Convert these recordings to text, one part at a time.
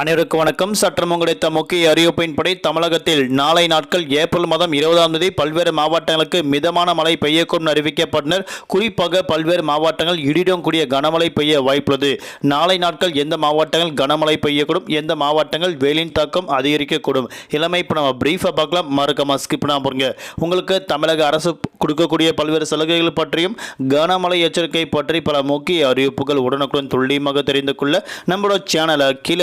அனைவருக்கு வணக்கம். சற்றம் கிடைத்த முக்கிய அறிவிப்பின்படி தமிழகத்தில் நாளை நாட்கள் ஏப்ரல் மாதம் இருபதாம் தேதி பல்வேறு மாவட்டங்களுக்கு மிதமான மழை பெய்யக்கூடும் அறிவிக்கப்பட்டனர். குறிப்பாக பல்வேறு மாவட்டங்கள் இடியுடன் கூடிய கனமழை பெய்ய வாய்ப்புள்ளது. நாளை நாட்கள் எந்த மாவட்டங்கள் கனமழை பெய்யக்கூடும் எந்த மாவட்டங்கள் வெயிலின் தாக்கம் அதிகரிக்கக்கூடும்? இளமை இப்போ நம்ம பிரீஃபாக பார்க்கலாம். மறக்காம ஸ்கிப் பண்ணாம பாருங்க உங்களுக்கு தமிழக அரசு கொடுக்கக்கூடிய பல்வேறு சலுகைகள் பற்றியும் கனமழை எச்சரிக்கை பற்றி பல முக்கிய அறிவிப்புகள் உடனுக்குடன் துல்லியமாக தெரிந்து கொள்ள நம்மளோட சேனலை கீழே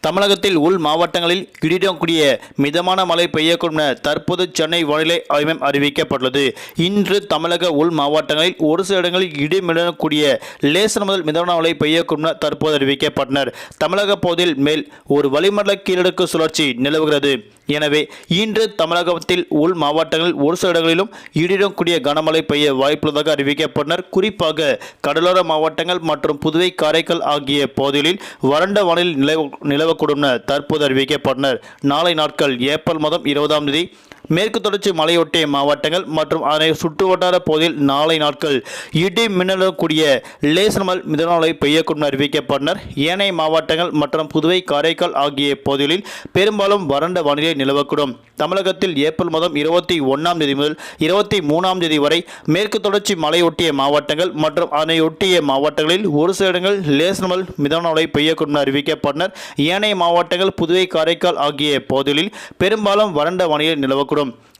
தமிழகத்தில் உள் மாவட்டங்களில் இடியுடன் கூடிய மிதமான மழை பெய்யக்கூடும் என தற்போது சென்னை வானிலை ஆய்வு மையம் அறிவிக்கப்பட்டுள்ளது. இன்று தமிழக உள் மாவட்டங்களில் ஒரு சில இடங்களில் இடிமிடன் கூடிய லேசர் முதல் மிதமான மழை பெய்யக்கூடும் என தற்போது அறிவிக்கப்பட்டனர். தமிழக பகுதியில் மேல் ஒரு வளிமண்டல கீழடுக்கு சுழற்சி நிலவுகிறது. எனவே இன்று தமிழகத்தில் உள் மாவட்டங்களில் ஒரு சில இடங்களிலும் இடியுடன் கூடிய கனமழை பெய்ய வாய்ப்புள்ளதாக அறிவிக்கப்பட்டனர். குறிப்பாக கடலோர மாவட்டங்கள் மற்றும் புதுவை காரைக்கால் ஆகிய பகுதிகளில் வறண்ட வானில் நிலை நிலவக்கூடும் தற்போது அறிவிக்கப்பட்டனர். நாளை நாட்கள் ஏப்ரல் மாதம் இருபதாம் தேதி மேற்கு தொடர்ச்சி மலையொட்டிய மாவட்டங்கள் மற்றும் அதனை சுற்றுவட்டார பகுதியில் நாளை நாட்கள் இடி மின்னலுடன் கூடிய லேசர் மல் மிதநாளை பெய்யக்கூடும் அறிவிக்கப்பட்டனர். ஏனைய மாவட்டங்கள் மற்றும் புதுவை காரைக்கால் ஆகிய பகுதிகளில் பெரும்பாலும் வறண்ட வானிலை நிலவக்கூடும். தமிழகத்தில் ஏப்ரல் மாதம் இருபத்தி ஒன்றாம் தேதி முதல் இருபத்தி மூணாம் தேதி வரை மேற்கு தொடர்ச்சி மலையொட்டிய மாவட்டங்கள் மற்றும் அதனையொட்டிய மாவட்டங்களில் ஒரு சில இடங்கள் லேசனமல் மல் மழை பெய்யக்கூடும் அறிவிக்கப்பட்டனர். ஏனைய மாவட்டங்கள் புதுவை காரைக்கால் ஆகிய பகுதிகளில் பெரும்பாலும் வறண்ட வானிலை நிலவக்கூடும்.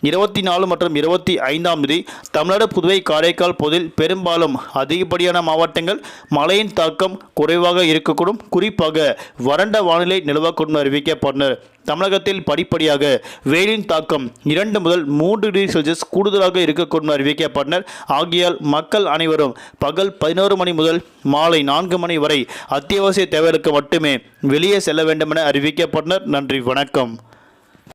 இருபத்தி நாலு மற்றும் இருபத்தி ஐந்தாம் தேதி தமிழ்நாடு புதுவை காரைக்கால் பகுதியில் பெரும்பாலும் அதிகப்படியான மாவட்டங்கள் மழையின் தாக்கம் குறைவாக இருக்கக்கூடும். குறிப்பாக வறண்ட வானிலை நிலவக்கூடும் அறிவிக்கப்பட்டனர். தமிழகத்தில் படிப்படியாக வெயிலின் தாக்கம் இரண்டு முதல் மூன்று டிகிரி செல்சியஸ் கூடுதலாக இருக்கக்கூடும் அறிவிக்கப்பட்டனர். ஆகியால் மக்கள் அனைவரும் பகல் பதினோரு மணி முதல் மாலை நான்கு மணி வரை அத்தியாவசிய தேவைகளுக்கு மட்டுமே வெளியே செல்ல வேண்டும் என அறிவிக்கப்பட்டனர். நன்றி வணக்கம்.